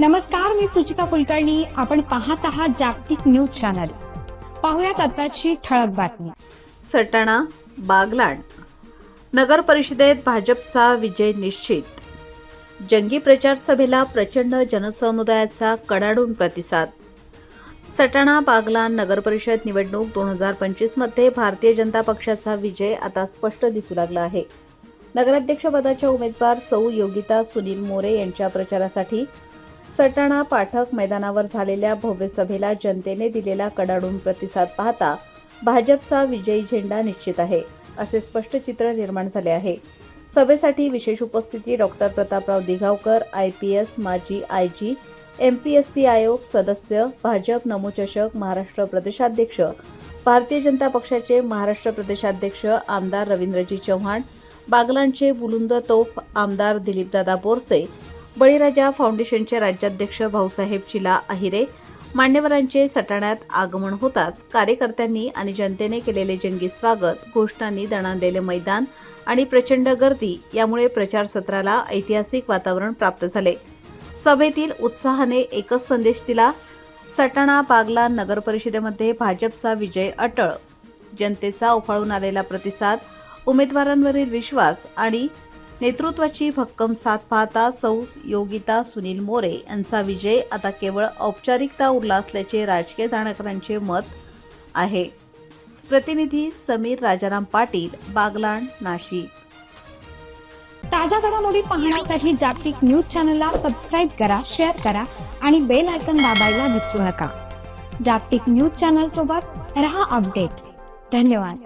नमस्कार मी सुचिता कुलकर्णी. आपण पाहत आहात जागतिक न्यूज चॅनल. पाहुयात आताची ठळक बातमी. सटाणा बागलाण. नगर परिषदेत भाजपचा विजय निश्चित. जंगी प्रचार सभेला प्रचंड जनसमुदायाचा कडाडून प्रतिसाद. सटाणा बागलाण नगरपरिषद निवडणूक दोन हजार पंचवीसमध्ये भारतीय जनता पक्षाचा विजय आता स्पष्ट दिसू लागला आहे. नगराध्यक्षपदाच्या उमेदवार सौ योगिता सुनील मोरे यांच्या प्रचारासाठी सटाणा पाठक मैदानावर झालेल्या भव्य सभेला जनतेने दिलेला कडाडून प्रतिसाद पाहता भाजपचा विजयी झेंडा निश्चित आहे असे स्पष्ट चित्र निर्माण झाले आहे. सभेसाठी विशेष उपस्थिती doctor Prataprao Dighavkar I P S माजी I G M P S C आयोग सदस्य भाजप नमोचषक महाराष्ट्र प्रदेशाध्यक्ष भारतीय जनता पक्षाचे महाराष्ट्र प्रदेशाध्यक्ष आमदार रवींद्रजी चव्हाण बागलांचे बुलुंद तोफ आमदार दिलीपदादा बोरसे बळीराजा फाउंडेशनचे राज्याध्यक्ष भाऊसाहेब चिला अहिरे मान्यवरांचे सटाण्यात आगमन होताच कार्यकर्त्यांनी आणि जनतेने केलेले जंगी स्वागत घोषणांनी दणाणलेले मैदान आणि प्रचंड गर्दी यामुळे प्रचार सत्राला ऐतिहासिक वातावरण प्राप्त झाले. सभेतील उत्साहाने एकच संदेश दिला सटाणा बागला नगर परिषदेमध्ये भाजपचा विजय अटळ. जनतेचा उफाळून आलेला प्रतिसाद उमेदवारांवरील विश्वास आणि नेतृत्वाची भक्कम साथ पाहता सौ योगिता सुनील मोरे यांचा विजय आता केवळ औपचारिकता उरला असल्याचे राजकीय जाणकारांचे मत आहे. प्रतिनिधी समीर राजाराम पाटील बागलाण नाशिक. ताज्या घडामोडी पाहण्यासाठी जागतिक न्यूज चॅनलला सबस्क्राईब करा शेअर करा आणि बेल आयकन दाबायला विसरू नका. जागतिक न्यूज चॅनल सोबत रहा अपडेट. धन्यवाद.